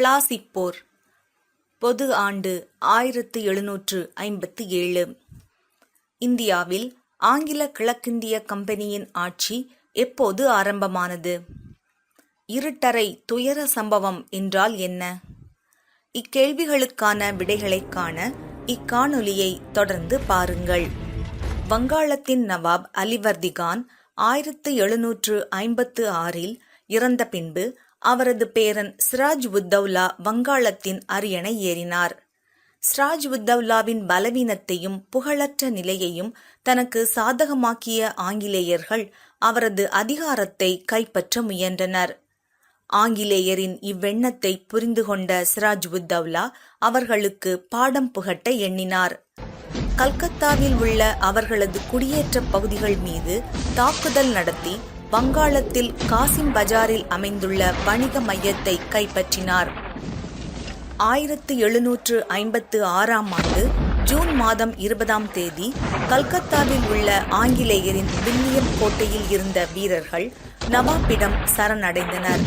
பிளாசிக் போர். பொது ஆண்டு ஆயிரத்து எழுநூற்று ஐம்பத்து ஏழு. இந்தியாவில் ஆங்கில கிழக்கிந்திய கம்பெனியின் ஆட்சி எப்போது ஆரம்பமானது? இருட்டறை துயர சம்பவம் என்றால் என்ன? இக்கேள்விகளுக்கான விடைகளைக் காண இக்காணொலியை தொடர்ந்து பாருங்கள். வங்காளத்தின் நவாப் அலிவர்திகான் ஆயிரத்து எழுநூற்று ஐம்பத்து ஆறில் இறந்த பின்பு அவரது பேரன் சிராஜ் உத்தவ்லா வங்காளத்தின் அரியணை ஏறினார். சிராஜ் உத்தவ்லாவின் பலவீனத்தையும் புகழற்ற நிலையையும் தனக்கு சாதகமாக்கிய ஆங்கிலேயர்கள் அவரது அதிகாரத்தை கைப்பற்ற முயன்றனர். ஆங்கிலேயரின் இவ்வெண்ணத்தை புரிந்து கொண்ட சிராஜ் உத்தவ்லா அவர்களுக்கு பாடம் புகட்ட எண்ணினார். கல்கத்தாவில் உள்ள அவர்களது குடியேற்ற பகுதிகள் மீது தாக்குதல் நடத்தி வங்காளத்தில் காசிம் பஜாரில் அமைந்துள்ள வணிக மையத்தை கைப்பற்றினார். ஆயிரத்து எழுநூற்று ஐம்பத்து ஆறாம் ஆண்டு ஜூன் மாதம் இருபதாம் தேதி கல்கத்தாவில் உள்ள ஆங்கிலேயரின் வில்லியம் கோட்டையில் இருந்த வீரர்கள் நவாபிடம் சரணடைந்தனர்.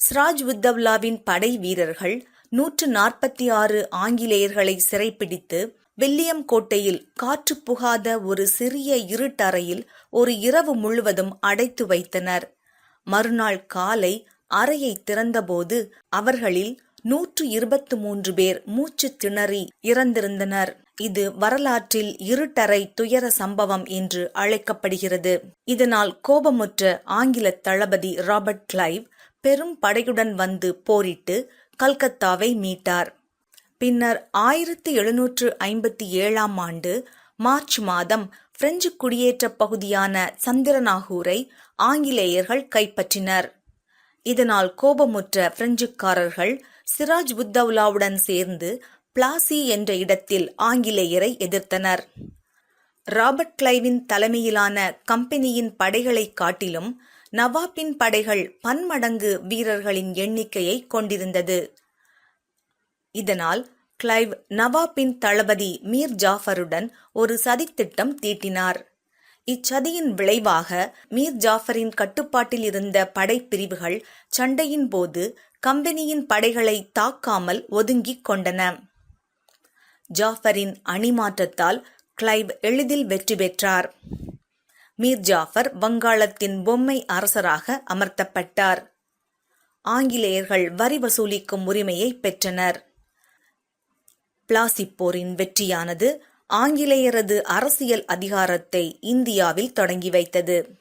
சிராஜ் உத்தவ்லாவின் படை வீரர்கள் நூற்று நாற்பத்தி ஆறு ஆங்கிலேயர்களை சிறைப்பிடித்து வில்லியம் கோட்டையில் காற்று புகாத ஒரு சிறிய இருட்டறையில் ஒரு இரவு முழுவதும் அடைத்து வைத்தனர். மறுநாள் காலை அறையை திறந்தபோது அவர்களில் நூற்று இருபத்து மூன்று பேர் மூச்சு திணறி இறந்திருந்தனர். இது வரலாற்றில் இருட்டறை துயர சம்பவம் என்று அழைக்கப்படுகிறது. இதனால் கோபமுற்ற ஆங்கில தளபதி ராபர்ட் கிளைவ் பெரும் படையுடன் வந்து போரிட்டு கல்கத்தாவை மீட்டார். பின்னர் ஆயிரத்தி எழுநூற்று ஐம்பத்தி ஏழாம் ஆண்டு மார்ச் மாதம் பிரெஞ்சு குடியேற்ற பகுதியான சந்திரநாகூரை ஆங்கிலேயர்கள் கைப்பற்றினர். இதனால் கோபமுற்ற பிரெஞ்சுக்காரர்கள் சிராஜ் உத்தவ்லாவுடன் சேர்ந்து பிளாசி என்ற இடத்தில் ஆங்கிலேயரை எதிர்த்தனர். ராபர்ட் கிளைவின் தலைமையிலான கம்பெனியின் படைகளை காட்டிலும் நவாப்பின் படைகள் பன்மடங்கு வீரர்களின் எண்ணிக்கையை கொண்டிருந்தது. இதனால் கிளைவ் நவாப்பின் தளபதி மீர் ஜாஃபருடன் ஒரு சதித்திட்டம் தீட்டினார். இச்சதியின் விளைவாக மீர் ஜாஃபரின் கட்டுப்பாட்டில் இருந்த படைப்பிரிவுகள் சண்டையின் போது கம்பெனியின் படைகளை தாக்காமல் ஒதுங்கிக் கொண்டன. ஜாஃபரின் அணிமாற்றத்தால் கிளைவ் எளிதில் வெற்றி பெற்றார். மீர் ஜாஃபர் வங்காளத்தின் பொம்மை அரசராக அமர்த்தப்பட்டார். ஆங்கிலேயர்கள் வரி வசூலிக்கும் உரிமையை பெற்றனர். பிளாசிப் போரின் வெற்றியானது ஆங்கிலேயரது அரசியல் அதிகாரத்தை இந்தியாவில் தொடங்கி வைத்தது.